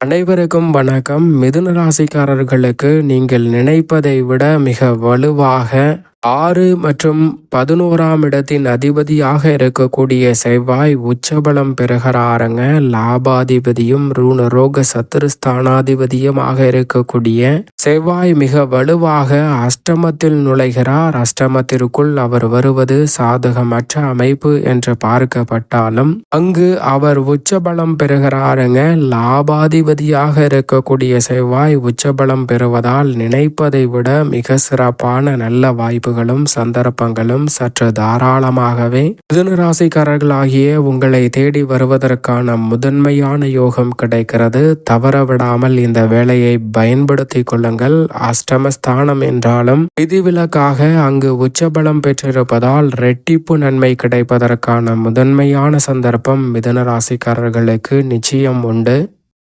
அனைவருக்கும் வணக்கம். மிதுன ராசிக்காரர்களுக்கு நீங்கள் நினைப்பதை விட மிக வலுவாக ஆறு மற்றும் பதினோராம் இடத்தின் அதிபதியாக இருக்கக்கூடிய செவ்வாய் உச்சபலம் பெறுகிறாருங்க. லாபாதிபதியும் ரூணரோக சத்துருஸ்தானாதிபதியுமாக இருக்கக்கூடிய செவ்வாய் மிக வலுவாக அஷ்டமத்தில் நுழைகிறார். அஷ்டமத்திற்குள் அவர் வருவது சாதகமற்ற அமைப்பு என்று பார்க்கப்பட்டாலும் அங்கு அவர் உச்சபலம் பெறுகிறாருங்க. லாபாதிபதியாக இருக்கக்கூடிய செவ்வாய் உச்சபலம் பெறுவதால் நினைப்பதை விட மிக சிறப்பான நல்ல வாய்ப்பு வாய்ப்புகளும் சந்தர்ப்பங்களும் சற்று தாராளமாகவே மிதுன ராசிக்காரர்களாகிய உங்களை தேடி வருவதற்கான முதன்மையான யோகம் கிடைக்கிறது. தவற விடாமல் இந்த வேலையை பயன்படுத்திக் கொள்ளுங்கள். அஷ்டமஸ்தானம் என்றாலும் விதிவிலக்காக அங்கு உச்சபலம் பெற்றிருப்பதால் ரெட்டிப்பு நன்மை கிடைப்பதற்கான முதன்மையான சந்தர்ப்பம் மிதுன ராசிக்காரர்களுக்கு நிச்சயம் உண்டு.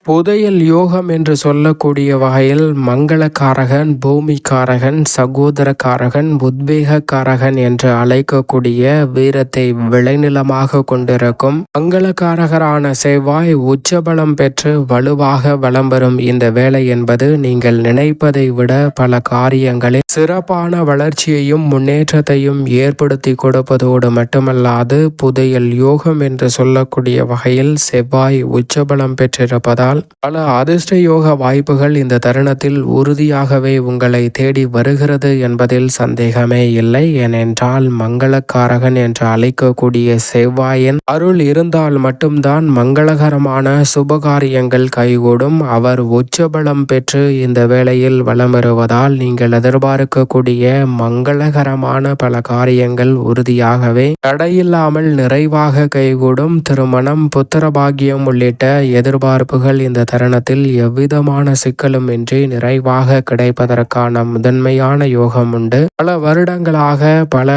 புதையல் யோகம் என்று சொல்லக்கூடிய வகையில் மங்களக்காரகன் பூமிக்காரகன் சகோதரக்காரகன் உத்வேகக்காரகன் என்று அழைக்கக்கூடிய வீரத்தை விளைநிலமாக கொண்டிருக்கும் மங்களக்காரகரான செவ்வாய் உச்சபலம் பெற்று வலுவாக வலம் வரும் இந்த வேலை என்பது நீங்கள் நினைப்பதை விட பல காரியங்களில் சிறப்பான வளர்ச்சியையும் முன்னேற்றத்தையும் ஏற்படுத்தி கொடுப்பதோடு மட்டுமல்லாது புதையல் யோகம் என்று சொல்லக்கூடிய வகையில் செவ்வாய் உச்சபலம் பெற்றிருப்பதால் என்றால் பல அதிர்ஷ்ட யோக வாய்ப்புகள் இந்த தருணத்தில் உறுதியாகவே உங்களை தேடி வருகிறது என்பதில் சந்தேகமே இல்லை. ஏனென்றால் மங்களக்காரகன் என்று அழைக்கக்கூடிய செவ்வாயன் அருள் இருந்தால் மட்டும்தான் மங்களகரமான சுபகாரியங்கள் கைகூடும். அவர் உச்சபலம் பெற்று இந்த வேளையில் வலம் வருவதால் நீங்கள் எதிர்பார்க்கக்கூடிய மங்களகரமான பல காரியங்கள் உறுதியாகவே தடையில்லாமல் நிறைவாக கைகூடும். திருமணம் புத்திரபாகியம் உள்ளிட்ட எதிர்பார்ப்புகள் இந்த தருணத்தில் எவ்விதமான சிக்கலும் இன்றி நிறைவாக கிடைப்பதற்கான முதன்மையான யோகம் உண்டு. பல வருடங்களாக பல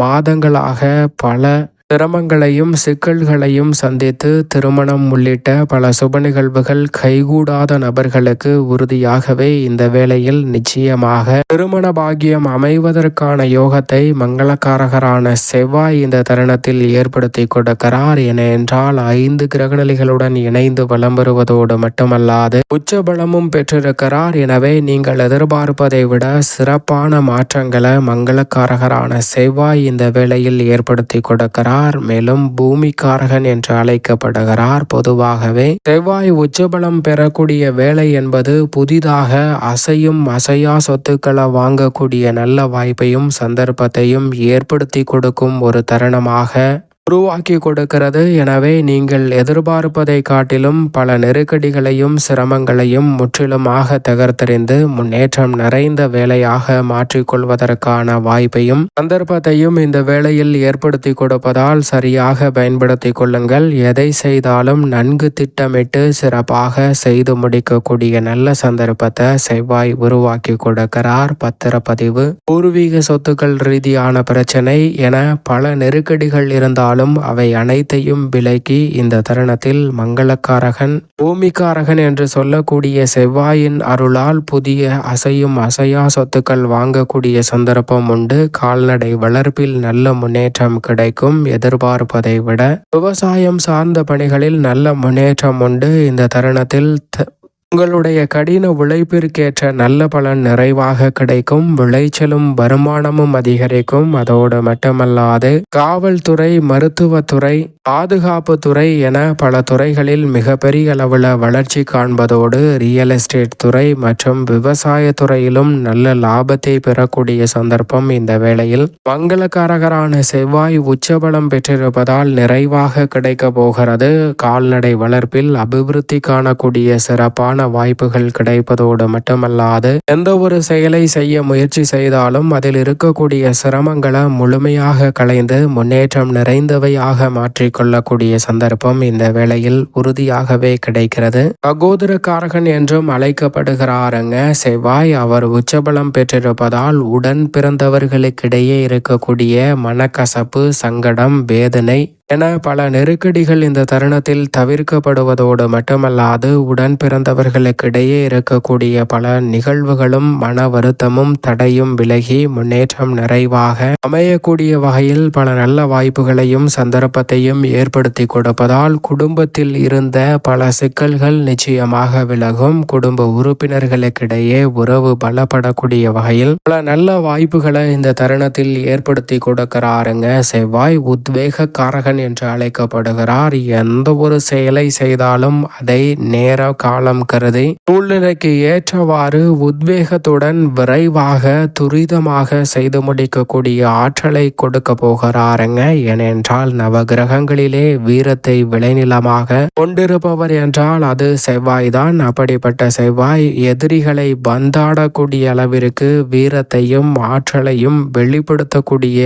மாதங்களாக பல சிரமங்களையும் சிக்கல்களையும் சந்தித்து திருமணம் உள்ளிட்ட பல சுப நிகழ்வுகள் கைகூடாத நபர்களுக்கு உறுதியாகவே இந்த வேளையில் நிச்சயமாக திருமண பாகியம் அமைவதற்கான யோகத்தை மங்களக்காரகரான செவ்வாய் இந்த தருணத்தில் ஏற்படுத்தி கொடுக்கிறார். என என்றால் ஐந்து கிரகநிலைகளுடன் இணைந்து வலம் வருவதோடு மட்டுமல்லாது உச்சபலமும் பெற்றிருக்கிறார். எனவே நீங்கள் எதிர்பார்ப்பதை விட சிறப்பான மாற்றங்களை மங்களக்காரகரான செவ்வாய் இந்த வேளையில் ஏற்படுத்தி கொடுக்கிறார். வருகிறார் மேலும் பூமிக்காரகன் என்று அழைக்கப்படுகிறார். பொதுவாகவே செவ்வாய் உச்சபலம் பெறக்கூடிய வேலை என்பது புதிதாக அசையும் அசையா சொத்துக்களை வாங்கக்கூடிய நல்ல வாய்ப்பையும் சந்தர்ப்பத்தையும் ஏற்படுத்தி கொடுக்கும் ஒரு தருணமாக உருவாக்கி கொடுக்கிறது எனவே நீங்கள் எதிர்பார்ப்பதை காட்டிலும் பல நெருக்கடிகளையும் சிரமங்களையும் முற்றிலுமாக தகர்த்தறிந்து முன்னேற்றம் நிறைந்த வேலையாக மாற்றிக்கொள்வதற்கான வாய்ப்பையும் சந்தர்ப்பத்தையும் இந்த வேளையில் ஏற்படுத்தி கொடுப்பதால் சரியாக பயன்படுத்தி கொள்ளுங்கள். எதை செய்தாலும் நன்கு திட்டமிட்டு சிறப்பாக செய்து முடிக்கக்கூடிய நல்ல சந்தர்ப்பத்தை செவ்வாய் உருவாக்கி கொடுக்கிறார். பத்திரப்பதிவு பூர்வீக சொத்துக்கள் ரீதியான பிரச்சனை என பல நெருக்கடிகள் இருந்தாலும் ஆனாலும் அவை அனைத்தையும் விலக்கி இந்த தருணத்தில் மங்களக்காரகன் பூமிக்காரகன் என்று சொல்லக்கூடிய செவ்வாயின் அருளால் புதிய அசையும் அசையா சொத்துக்கள் வாங்கக்கூடிய சந்தர்ப்பம் உண்டு. கால்நடை வளர்ப்பில் நல்ல முன்னேற்றம் கிடைக்கும் எதிர்பார்ப்பதை விட விவசாயம் சார்ந்த பணிகளில் நல்ல முன்னேற்றம் உண்டு. இந்த தருணத்தில் உங்களுடைய கடின உழைப்பிற்கேற்ற நல்ல பலன் நிறைவாக கிடைக்கும் விளைச்சலும் வருமானமும் அதிகரிக்கும். அதோடு மட்டுமல்லாது காவல்துறை மருத்துவத்துறை பாதுகாப்பு துறை என பல துறைகளில் மிகப்பெரிய அளவில் வளர்ச்சி காண்பதோடு ரியல் எஸ்டேட் துறை மற்றும் விவசாய துறையிலும் நல்ல லாபத்தை பெறக்கூடிய சந்தர்ப்பம் இந்த வேளையில். மங்களக்காரகரான செவ்வாய் உச்சபலம் பெற்றிருப்பதால் நிறைவாக கிடைக்க போகிறது. கால்நடை வளர்ப்பில் அபிவிருத்தி காணக்கூடிய சிறப்பான வாய்ப்புகள் கிடைப்பதோடு மட்டுமல்லாது எந்த ஒரு செயலை செய்ய முயற்சி செய்தாலும் அதில் இருக்கக்கூடிய சிரமங்களை முழுமையாக களைந்து முன்னேற்றம் நிறைந்தவையாக மாற்றிக்கொள்ளக்கூடிய சந்தர்ப்பம் இந்த வேளையில் உறுதியாகவே கிடைக்கிறது. சகோதரக்காரகன் என்றும் அழைக்கப்படுகிறாருங்க. செவ்வாய் அவர் உச்சபலம் பெற்றிருப்பதால் உடன் பிறந்தவர்களுக்கிடையே இருக்கக்கூடிய மனக்கசப்பு சங்கடம் வேதனை என பல நெருக்கடிகள் இந்த தருணத்தில் தவிர்க்கப்படுவதோடு மட்டுமல்லாது உடன் பிறந்தவர்களுக்கிடையே இருக்கக்கூடிய பல நிகழ்வுகளும் மன வருத்தமும் தடையும் விலகி முன்னேற்றம் நிறைவாக அமையக்கூடிய வகையில் பல நல்ல வாய்ப்புகளையும் சந்தர்ப்பத்தையும் ஏற்படுத்தி கொடுப்பதால் குடும்பத்தில் இருந்த பல சிக்கல்கள் நிச்சயமாக விலகும். குடும்ப உறுப்பினர்களுக்கிடையே உறவு பலப்படக்கூடிய வகையில் பல நல்ல வாய்ப்புகளை இந்த தருணத்தில் ஏற்படுத்தி கொடுக்கிறாருங்க. செவ்வாய் உத்வேக காரகன் என்று அழைக்கப்படுகிறார். எந்த ஒரு செயலை செய்தாலும் அதை நேர காலம் கருதி சூழ்நிலைக்கு ஏற்றவாறு உத்வேகத்துடன் விரைவாக துரிதமாக செய்து முடிக்கக்கூடிய ஆற்றலை கொடுக்க போகிறாருங்க. ஏனென்றால் நவகிரகங்களிலே வீரத்தை விளைநிலமாக கொண்டிருப்பவர் என்றால் அது செவ்வாய்தான் அப்படிப்பட்ட செவ்வாய் எதிரிகளை பந்தாடக்கூடிய அளவிற்கு வீரத்தையும் ஆற்றலையும் வெளிப்படுத்தக்கூடிய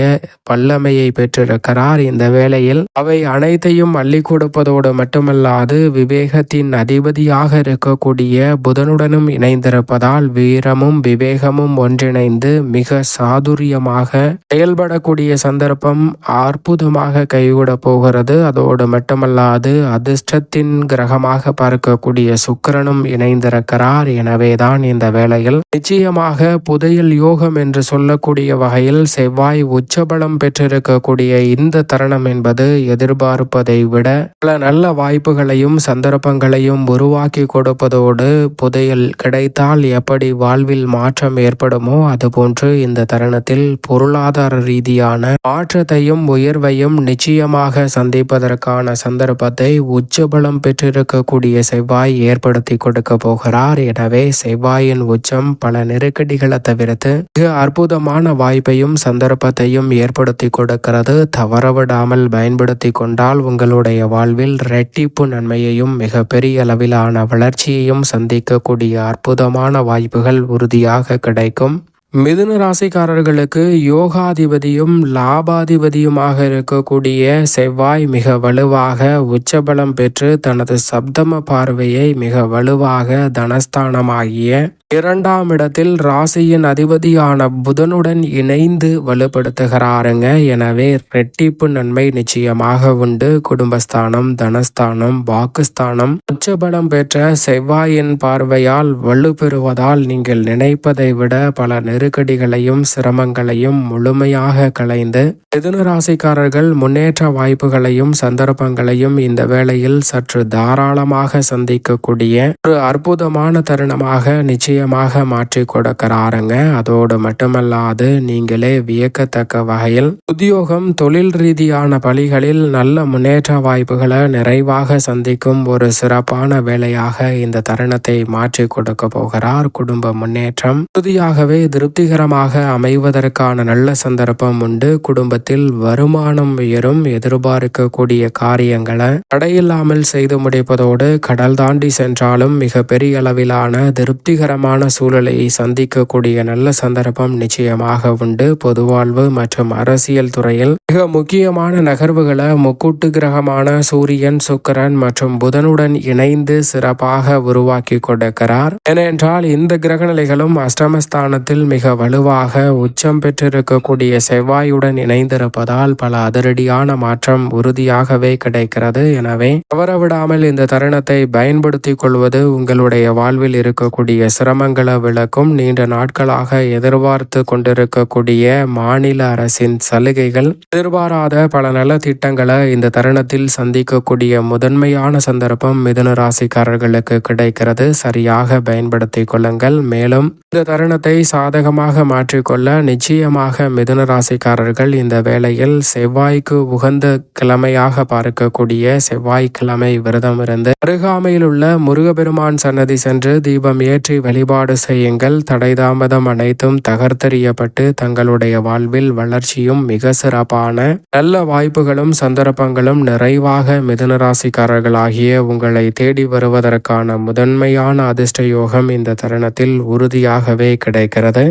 வல்லமையை பெற்றிருக்கிறார். இந்த வேளையில் அவை அனைத்தையும் அள்ளி கொடுப்பதோடு மட்டுமல்லாது விவேகத்தின் அதிபதியாக இருக்கக்கூடிய புதனுடனும் இணைந்திருப்பதால் வீரமும் விவேகமும் ஒன்றிணைந்து மிக சாதுரியமாக செயல்படக்கூடிய சந்தர்ப்பம் அற்புதமாக கைவிடப் போகிறது. அதோடு மட்டுமல்லாது அதிர்ஷ்டத்தின் கிரகமாக பார்க்கக்கூடிய சுக்கிரனும் இணைந்திருக்கிறார். எனவேதான் இந்த வேளையில் நிச்சயமாக புதையல் யோகம் என்று சொல்லக்கூடிய வகையில் செவ்வாய் உச்சபலம் பெற்றிருக்கக்கூடிய இந்த தருணம் என்பது எதிர்பார்ப்பதை விட பல நல்ல வாய்ப்புகளையும் சந்தர்ப்பங்களையும் உருவாக்கி கொடுப்பதோடு புதையல் கிடைத்தால் எப்படி வாழ்வில் மாற்றம் ஏற்படுமோ அதுபோன்று இந்த தருணத்தில் பொருளாதார ரீதியான மாற்றத்தையும் உயர்வையும் நிச்சயமாக சந்திப்பதற்கான சந்தர்ப்பத்தை உச்சபலம் பெற்றிருக்கக்கூடிய செவ்வாய் ஏற்படுத்தி கொடுக்க போகிறார். எனவே செவ்வாயின் உச்சம் பல நெருக்கடிகளை தவிர்த்து மிக அற்புதமான வாய்ப்பையும் சந்தர்ப்பத்தையும் ஏற்படுத்தி கொடுக்கிறது. தவறவிடாமல் பயன்படுத்த கொண்டால் உங்களுடைய வாழ்வில் ரெட்டிப்பு நன்மையையும் மிக பெரிய அளவிலான வளர்ச்சியையும் சந்திக்கக்கூடிய அற்புதமான வாய்ப்புகள் உறுதியாக கிடைக்கும். மிதுன ராசிக்காரர்களுக்கு யோகாதிபதியும் லாபாதிபதியுமாக இருக்கக்கூடிய செவ்வாய் மிக வலுவாக உச்சபலம் பெற்று தனது சப்தம பார்வையை மிக வலுவாக தனஸ்தானமாகிய இரண்டாம் இடத்தில் ராசியின் அதிபதியான புதனுடன் இணைந்து வலுப்படுத்துகிறாருங்க. எனவே ரெட்டிப்பு நன்மை நிச்சயமாக உண்டு. குடும்பஸ்தானம் தனஸ்தானம் வாக்குஸ்தானம். உச்சபலம் பெற்ற செவ்வாயின் பார்வையால் வலு பெறுவதால் நீங்கள் நினைப்பதை விட பல நெருக்கடிகளையும் சிரமங்களையும் முழுமையாக களைந்து மிதுன ராசிக்காரர்கள் முன்னேற்ற வாய்ப்புகளையும் சந்தர்ப்பங்களையும் இந்த வேளையில் சற்று தாராளமாக சந்திக்கக்கூடிய ஒரு அற்புதமான தருணமாக நிச்சயம் நிச்சயமாக மாற்றி கொடுக்கிறாருங்க. அதோடு மட்டுமல்லாது நீங்களே வியக்கத்தக்க வகையில் உத்தியோகம் தொழில் ரீதியான பணிகளில் நல்ல முன்னேற்ற வாய்ப்புகளை நிறைவாக சந்திக்கும் ஒரு சிறப்பான வேலையாக இந்த தருணத்தை மாற்றி கொடுக்க போகிறார். குடும்ப முன்னேற்றம் உறுதியாகவே திருப்திகரமாக அமைவதற்கான நல்ல சந்தர்ப்பம் உண்டு. குடும்பத்தில் வருமானம் உயரும். எதிர்பார்க்கக்கூடிய காரியங்களை தடையில்லாமல் செய்து முடிப்பதோடு கடல் தாண்டி சென்றாலும் மிக பெரிய அளவிலான திருப்திகரமான சிறப்பான சூழலை சந்திக்கக்கூடிய நல்ல சந்தர்ப்பம் நிச்சயமாக உண்டு. பொதுவாழ்வு மற்றும் அரசியல் துறையில் மிக முக்கியமான நகர்வுகளை முக்கூட்டு கிரகமான சூரியன் சுக்கரன் மற்றும் புதனுடன் இணைந்து சிறப்பாக உருவாக்கி கொடுக்கிறார். ஏனென்றால் இந்த கிரகநிலைகளும் அஷ்டமஸ்தானத்தில் மிக வலுவாக உச்சம் பெற்றிருக்கக்கூடிய செவ்வாயுடன் இணைந்திருப்பதால் பல அதிரடியான மாற்றம் உறுதியாகவே கிடைக்கிறது. எனவே தவறவிடாமல் இந்த தருணத்தை பயன்படுத்திக் கொள்வது உங்களுடைய வாழ்வில் இருக்கக்கூடிய சிரம சிரமங்களை விளக்கும். நீண்ட நாட்களாக எதிர்பார்த்து கொண்டிருக்கக்கூடிய மாநில அரசின் சலுகைகள். எதிர்பாராத பல நல திட்டங்களை இந்த தருணத்தில் சந்திக்கக்கூடிய முதன்மையான சந்தர்ப்பம் மிதுன ராசிக்காரர்களுக்கு கிடைக்கிறது. சரியாக பயன்படுத்திக் கொள்ளுங்கள். மேலும் இந்த தருணத்தை சாதகமாக மாற்றிக்கொள்ள நிச்சயமாக மிதுன ராசிக்காரர்கள் இந்த வேளையில் செவ்வாய்க்கு உகந்த கிழமையாக பார்க்கக்கூடிய செவ்வாய்க்கிழமை விரதம் இருந்து அருகாமையில் உள்ள முருகபெருமான் சன்னதி சென்று தீபம் ஏற்றி வழிபாடு வழிபாடு செய்யுங்கள். தடைதாமதம் அனைத்தும் தகர்த்தறியப்பட்டு தங்களுடைய வாழ்வில் வளர்ச்சியும் மிக சிறப்பான நல்ல வாய்ப்புகளும் சந்தர்ப்பங்களும் நிறைவாக மிதுனராசிக்காரர்களாகிய உங்களை தேடி வருவதற்கான முதன்மையான அதிர்ஷ்ட யோகம் இந்த தருணத்தில் உறுதியாகவே கிடைக்கிறது.